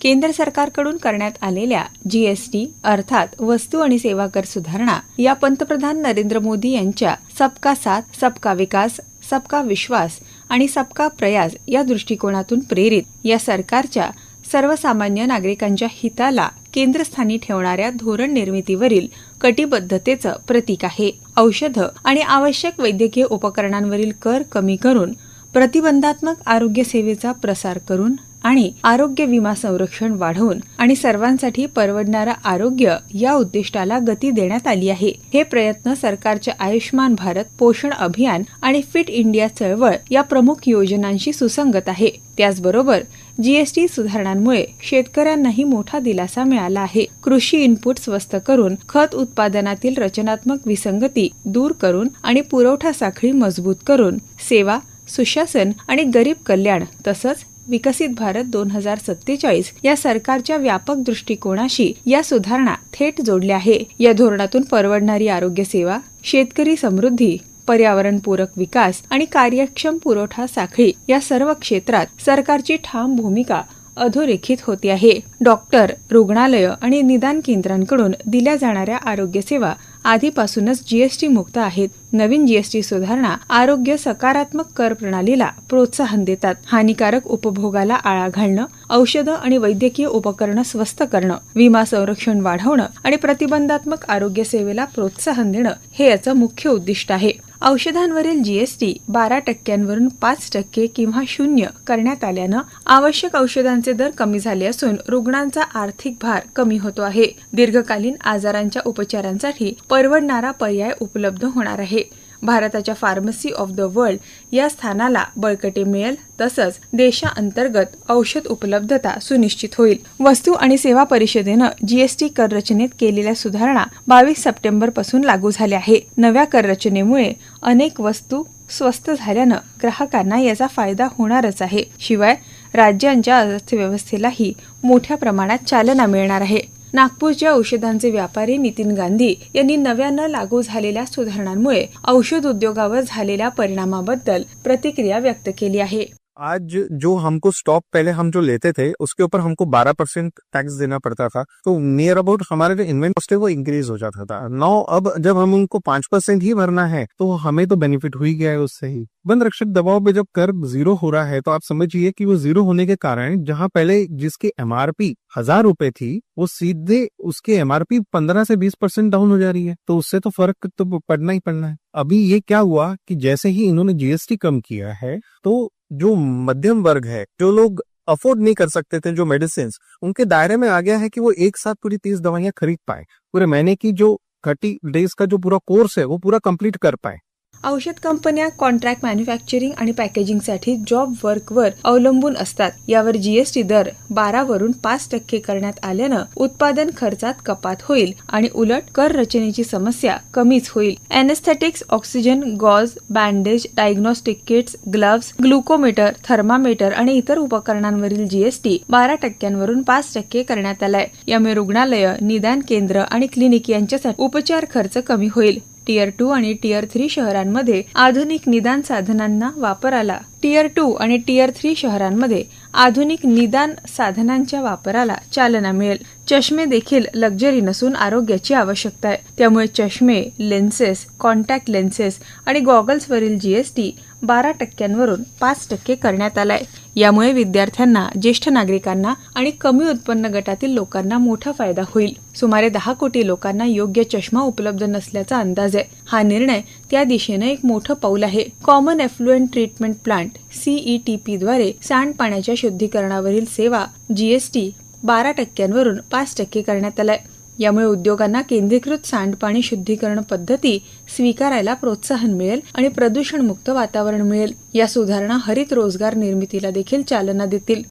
केंद्र सरकारकडून करण्यात आलेल्या जीएसटी अर्थात वस्तू आणि सेवा कर सुधारणा या पंतप्रधान नरेंद्र मोदी यांच्या सबका साथ सबका विकास सबका विश्वास आणि सबका प्रयास या दृष्टिकोनातून प्रेरित या सरकारच्या सर्वसामान्य नागरिकांच्या हिताला केंद्रस्थानी ठेवणाऱ्या धोरण निर्मितीवरील कटिबद्धतेचं प्रतीक आहे. औषधं आणि आवश्यक वैद्यकीय उपकरणांवरील कर कमी करून प्रतिबंधात्मक आरोग्य सेवेचा प्रसार करून आणि आरोग्य विमा संरक्षण वाढवून आणि सर्वांसाठी परवडणारं आरोग्य या उद्दिष्टाला गती देण्यात आली आहे. हे प्रयत्न सरकारच्या आयुष्मान भारत पोषण अभियान आणि फिट इंडिया चळवळ या प्रमुख योजनांशी सुसंगत आहे. त्याचबरोबर जीएसटी सुधारणांमुळे शेतकऱ्यांनाही मोठा दिलासा मिळाला आहे. कृषी इनपुट स्वस्त करून खत उत्पादनातील रचनात्मक विसंगती दूर करून आणि पुरवठा साखळी मजबूत करून सेवा सुशासन आणि गरीब कल्याण तसंच विकसित भारत दोन हजार सत्तेचाळीस या सरकारच्या व्यापक दृष्टिकोनाशी या सुधारणा थेट जोडल्या आहे. या धोरणातून परवडणारी आरोग्य सेवा शेतकरी समृद्धी पर्यावरणपूरक विकास आणि कार्यक्षम पुरवठा साखळी या सर्व क्षेत्रात सरकारची ठाम भूमिका अधोरेखित होती आहे. डॉक्टर रुग्णालय आणि निदान केंद्रांकडून दिल्या जाणाऱ्या आरोग्य सेवा आधीपासूनच जीएसटी मुक्त आहेत. नवीन जीएसटी सुधारणा आरोग्य सकारात्मक कर प्रणालीला प्रोत्साहन देतात. हानिकारक उपभोगाला आळा घालणं औषधं आणि वैद्यकीय उपकरणं स्वस्त करणं विमा संरक्षण वाढवणं आणि प्रतिबंधात्मक आरोग्य सेवेला प्रोत्साहन देणं हे याचं मुख्य उद्दिष्ट आहे. औषधांवरील जीएसटी बारा टक्क्यांवरून पाच टक्के किंवा शून्य करण्यात आल्यानं आवश्यक औषधांचे दर कमी झाले असून रुग्णांचा आर्थिक भार कमी होतो आहे. दीर्घकालीन आजारांच्या उपचारांसाठी परवडणारा पर्याय उपलब्ध होणार आहे. भारताच्या फार्मसी ऑफ द वर्ल्ड या स्थानाला बळकटी मिळेल तसंच देशांतर्गत औषध उपलब्धता सुनिश्चित होईल. वस्तू आणि सेवा परिषदेनं जीएसटी कर रचनेत केलेल्या सुधारणा बावीस सप्टेंबरपासून लागू झाल्या आहे. नव्या कर रचनेमुळे अनेक वस्तू स्वस्त झाल्यानं ग्राहकांना याचा फायदा होणारच आहे. शिवाय राज्यांच्या अर्थव्यवस्थेलाही मोठ्या प्रमाणात चालना मिळणार आहे. नागपूरच्या औषधांचे व्यापारी नितीन गांधी यांनी नव्यानं लागू झालेल्या सुधारणांमुळे औषध उद्योगावर झालेल्या परिणामाबद्दल प्रतिक्रिया व्यक्त केली आहे. आज जो हमको स्टॉक पहले हम जो लेते थे, उसके ऊपर हमको 12 परसेंट टैक्स देना पड़ता था। तो नियर अबाउट हमारे जो इन्वेंट कॉस्ट है, वो इंक्रीज हो जाता था। नो अब जब हम उनको पाँच परसेंट ही भरना है तो हमें तो बेनिफिट हो ही गया है उससे ही। बंद रक्षक दबाव पे जब कर ज़ीरो हो रहा है तो आप समझिए कि वो ज़ीरो होने के कारण जहाँ पहले जिसकी एमआरपी हज़ार रुपए थी, वो सीधे उसकी एमआरपी पंद्रह से बीस परसेंट डाउन हो जा रही है। तो उससे तो फ़र्क तो पड़ना ही पड़ना है। अभी ये क्या हुआ कि जैसे ही इन्होंने जीएसटी कम किया है तो जो मध्यम वर्ग है, जो लोग अफोर्ड नहीं कर सकते थे जो मेडिसिन उनके दायरे में आ गया है कि वो एक साथ पूरी तीस दवाइयाँ खरीद पाए। पूरे महीने की जो थर्टी डेज़ का जो पूरा कोर्स है, वो पूरा कंप्लीट कर पाए। औषध कंपन्या कॉन्ट्रॅक्ट मॅन्युफॅक्चरिंग आणि पॅकेजिंगसाठी जॉब वर्कवर अवलंबून असतात. यावर जीएसटी दर बारावरून पाच टक्के करण्यात आल्यानं उत्पादन खर्चात कपात होईल आणि उलट कर रचनेची समस्या कमीच होईल. Anaesthetics oxygen gauze bandage diagnostic kits gloves glucometer thermometer आणि इतर उपकरणांवरील जीएसटी बारा टक्क्यांवरून पाच टक्के करण्यात आलाय. यामुळे रुग्णालय निदान केंद्र आणि क्लिनिक यांच्यासाठी उपचार खर्च कमी होईल. टियर टू आणि टियर थ्री शहरांमध्ये आधुनिक निदान साधनांना वापराला टियर टू आणि टियर थ्री शहरांमध्ये आधुनिक निदान साधनांच्या वापराला चालना मिळेल. चष्मे देखील लक्झरी नसून आरोग्याची आवश्यकता आहे. त्यामुळे चष्मे लेन्सेस कॉन्टॅक्ट लेन्सेस आणि गॉगल्सवरील जीएसटी बारा टक्क्यांवरून पाच टक्के करण्यात आलाय. यामुळे विद्यार्थ्यांना ज्येष्ठ नागरिकांना आणि कमी उत्पन्न गटातील लोकांना मोठा फायदा होईल. सुमारे दहा कोटी लोकांना योग्य चष्मा उपलब्ध नसल्याचा अंदाज आहे. हा निर्णय त्या दिशेनं एक मोठं पाऊल आहे. Common effluent treatment plant CETP द्वारे सांडपाण्याच्या शुद्धीकरणावरील सेवा जीएसटी बारा टक्क्यांवरून पाच टक्के करण्यात आलाय. यामुळे उद्योगांना केंद्रीकृत सांडपाणी शुद्धीकरण पद्धती स्वीकारायला प्रोत्साहन मिळेल आणि प्रदूषणमुक्त वातावरण मिळेल. या सुधारणा हरित रोजगार निर्मितीला देखील चालना देतील.